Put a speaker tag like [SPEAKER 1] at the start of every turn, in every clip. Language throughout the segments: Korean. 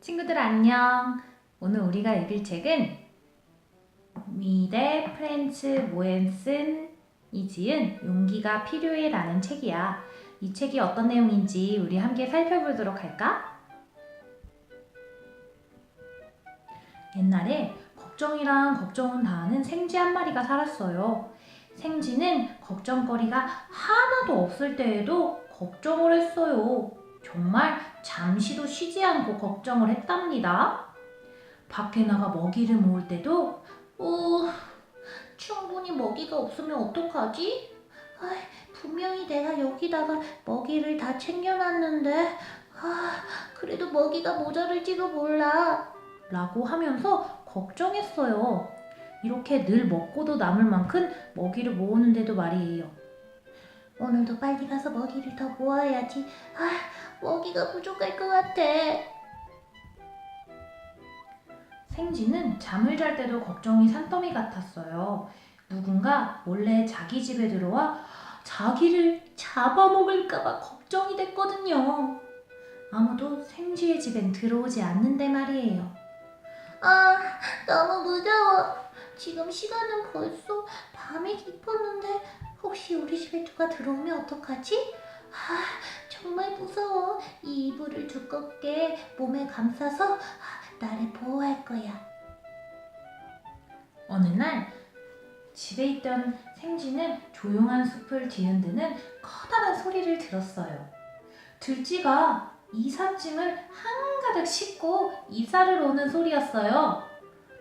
[SPEAKER 1] 친구들 안녕. 오늘 우리가 읽을 책은 미대 프렌츠 모엔슨이 지은 용기가 필요해라는 책이야. 이 책이 어떤 내용인지 우리 함께 살펴보도록 할까? 옛날에 걱정이랑 걱정은 다하는 생쥐 한 마리가 살았어요. 생쥐는 걱정거리가 하나도 없을 때에도 걱정을 했어요. 정말 잠시도 쉬지 않고 걱정을 했답니다. 밖에 나가 먹이를 모을 때도 어, 충분히 먹이가 없으면 어떡하지? 아, 분명히 내가 여기다가 먹이를 다 챙겨놨는데 아, 그래도 먹이가 모자랄지도 몰라 라고 하면서 걱정했어요. 이렇게 늘 먹고도 남을 만큼 먹이를 모으는데도 말이에요. 오늘도 빨리 가서 먹이를 더 모아야지. 아, 먹이가 부족할 것 같아. 생쥐는 잠을 잘 때도 걱정이 산더미 같았어요. 누군가 몰래 자기 집에 들어와 자기를 잡아먹을까봐 걱정이 됐거든요. 아무도 생쥐의 집엔 들어오지 않는데 말이에요. 아, 너무 무서워. 지금 시간은 벌써 밤이 깊었는데 혹시 우리 집에 누가 들어오면 어떡하지? 아, 정말 무서워. 이 이불을 두껍게 몸에 감싸서 나를 보호할 거야. 어느 날 집에 있던 생쥐는 조용한 숲을 뒤흔드는 커다란 소리를 들었어요. 들쥐가 이삿짐을 한가득 싣고 이사를 오는 소리였어요.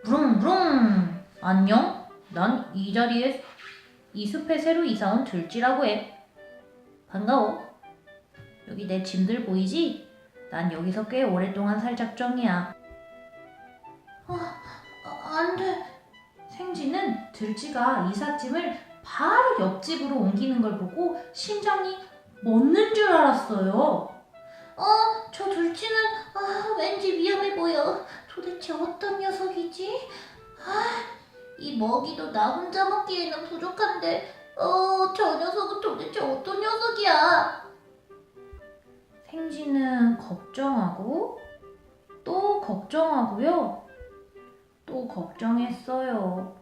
[SPEAKER 1] 부릉부릉 안녕. 난 이 자리에 이 숲에 새로 이사 온 들쥐라고 해. 반가워. 여기 내 짐들 보이지? 난 여기서 꽤 오랫동안 살 작정이야. 아, 안 돼. 생쥐는 들쥐가 이삿짐을 바로 옆집으로 옮기는 걸 보고 심장이 멎는 줄 알았어요. 어, 저 들쥐는 아, 왠지 위험해 보여. 도대체 어떤 녀석이지? 아, 이 먹이도 나 혼자 먹기에는 부족한데, 어, 저 녀석은 도대체 어떤 녀석이야? 생쥐는 걱정하고 또 걱정하고요. 또 걱정했어요.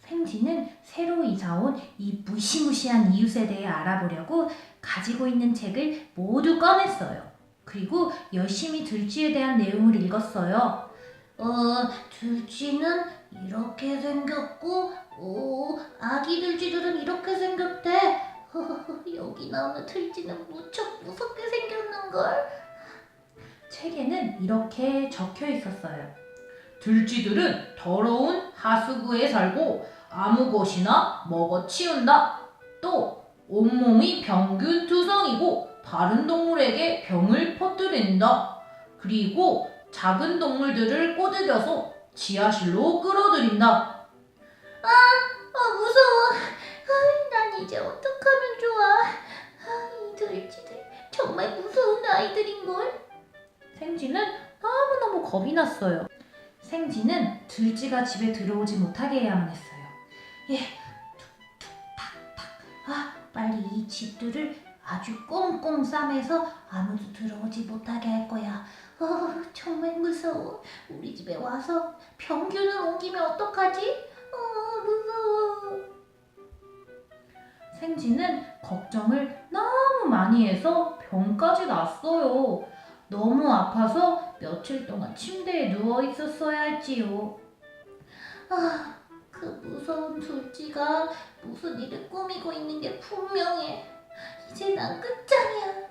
[SPEAKER 1] 생쥐는 새로 이사 온 이 무시무시한 이웃에 대해 알아보려고 가지고 있는 책을 모두 꺼냈어요. 그리고 열심히 들쥐에 대한 내용을 읽었어요. 어, 들쥐는 이렇게 생겼고, 오, 아기 들쥐들은 이렇게 생겼대. 여기 나오는 들쥐는 무척 무섭게 생겼는걸. 책에는 이렇게 적혀 있었어요. 들쥐들은 더러운 하수구에 살고 아무 것이나 먹어 치운다. 또 온몸이 병균 투성이고 다른 동물에게 병을 퍼뜨린다. 그리고 작은 동물들을 꼬드겨서 지하실로 끌어들인다. 아, 아 무서워. 아, 난 이제 어떡하면 좋아. 아, 이 들쥐들 정말 무서운 아이들인걸. 생쥐는 너무너무 겁이 났어요. 생쥐는 들쥐가 집에 들어오지 못하게 해야만 했어요. 예, 툭툭 탁탁. 아, 빨리 이 집들을 아주 꽁꽁 싸매서 아무도 들어오지 못하게 할 거야. 어, 정말 무서워. 우리 집에 와서 병균을 옮기면 어떡하지? 어, 무서워. 생쥐는 걱정을 너무 많이 해서 병까지 났어요. 너무 아파서 며칠 동안 침대에 누워 있었어야 했지요. 아, 그 무서운 둘지가 무슨 일을 꾸미고 있는 게 분명해. 이제 난 끝장이야.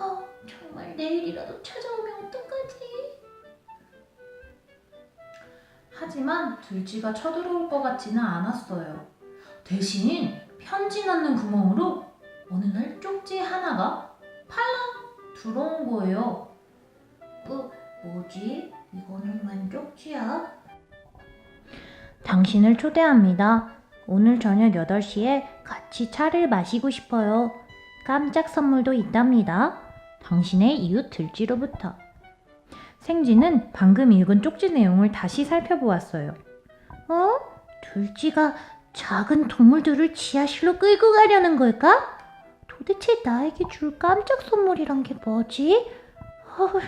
[SPEAKER 1] 어, 정말 내일이라도 찾아오면 어떡하지? 하지만 둘지가 쳐들어올 것 같지는 않았어요. 대신 편지 넣는 구멍으로 어느 날 쪽지 하나가 팔랑 들어온 거예요. 어, 뭐지? 이거는 웬 쪽지야? 당신을 초대합니다. 오늘 저녁 8시에 같이 차를 마시고 싶어요. 깜짝 선물도 있답니다. 당신의 이웃 들쥐로부터. 생쥐는 방금 읽은 쪽지 내용을 다시 살펴보았어요. 어? 들쥐가 작은 동물들을 지하실로 끌고 가려는 걸까?
[SPEAKER 2] 도대체 나에게 줄 깜짝 선물이란 게 뭐지? 어휴,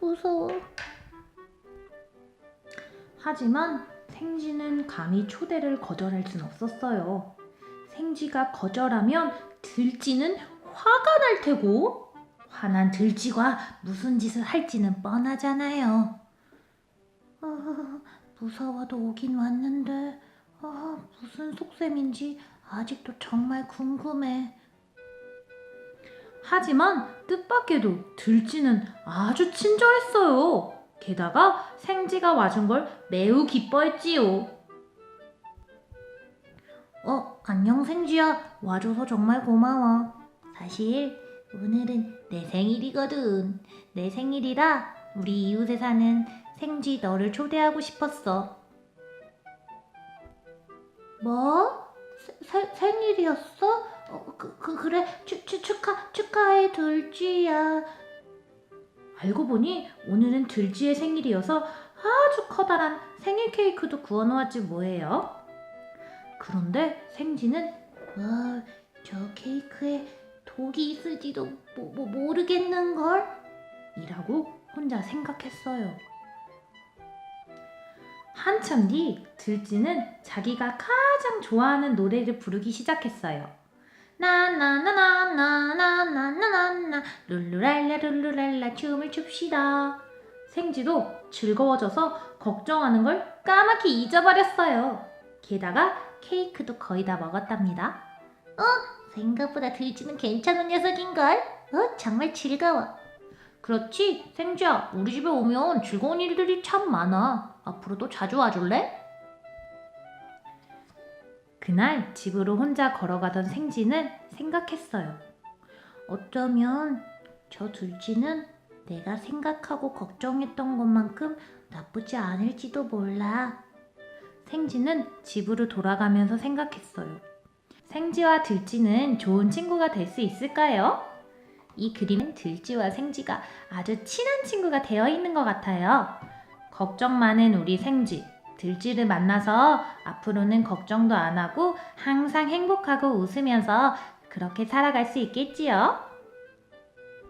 [SPEAKER 2] 무서워.
[SPEAKER 1] 하지만 생쥐는 감히 초대를 거절할 순 없었어요. 생쥐가 거절하면 들쥐는 화가 날 테고 화난 들쥐가 무슨 짓을 할지는 뻔하잖아요.
[SPEAKER 2] 아, 무서워도 오긴 왔는데 아, 무슨 속셈인지 아직도 정말 궁금해.
[SPEAKER 1] 하지만 뜻밖에도 들쥐는 아주 친절했어요. 게다가 생쥐가 와준 걸 매우 기뻐했지요.
[SPEAKER 2] 안녕 생쥐야. 와줘서 정말 고마워. 사실 오늘은 내 생일이거든. 내 생일이라 우리 이웃에 사는 생쥐 너를 초대하고 싶었어. 뭐? 세- 세- 생일이었어? 어, 그, 그, 그래. 추, 추, 축하, 축하해, 돌쥐야.
[SPEAKER 1] 알고 보니 오늘은 들쥐의 생일이어서 아주 커다란 생일 케이크도 구워 놓았지 뭐예요. 그런데 생쥐는
[SPEAKER 2] 와, 저 케이크에 독이 있을지도 모, 모, 모르겠는걸?
[SPEAKER 1] 이라고 혼자 생각했어요. 한참 뒤 들쥐는 자기가 가장 좋아하는 노래를 부르기 시작했어요. 나나나나나나나나나 룰루랄라 룰루랄라 춤을 춥시다. 생쥐도 즐거워져서 걱정하는 걸 까맣게 잊어버렸어요. 게다가 케이크도 거의 다 먹었답니다.
[SPEAKER 2] 생각보다 들쥐는 괜찮은 녀석인걸? 어, 정말 즐거워.
[SPEAKER 1] 그렇지, 생쥐야. 우리 집에 오면 즐거운 일들이 참 많아. 앞으로도 자주 와줄래? 그날 집으로 혼자 걸어가던 생쥐는 생각했어요.
[SPEAKER 2] 어쩌면 저 들쥐는 내가 생각하고 걱정했던 것만큼 나쁘지 않을지도 몰라.
[SPEAKER 1] 생쥐는 집으로 돌아가면서 생각했어요. 생쥐와 들쥐는 좋은 친구가 될 수 있을까요? 이 그림은 들쥐와 생쥐가 아주 친한 친구가 되어 있는 것 같아요. 걱정 많은 우리 생쥐, 들쥐를 만나서 앞으로는 걱정도 안 하고 항상 행복하고 웃으면서 그렇게 살아갈 수 있겠지요?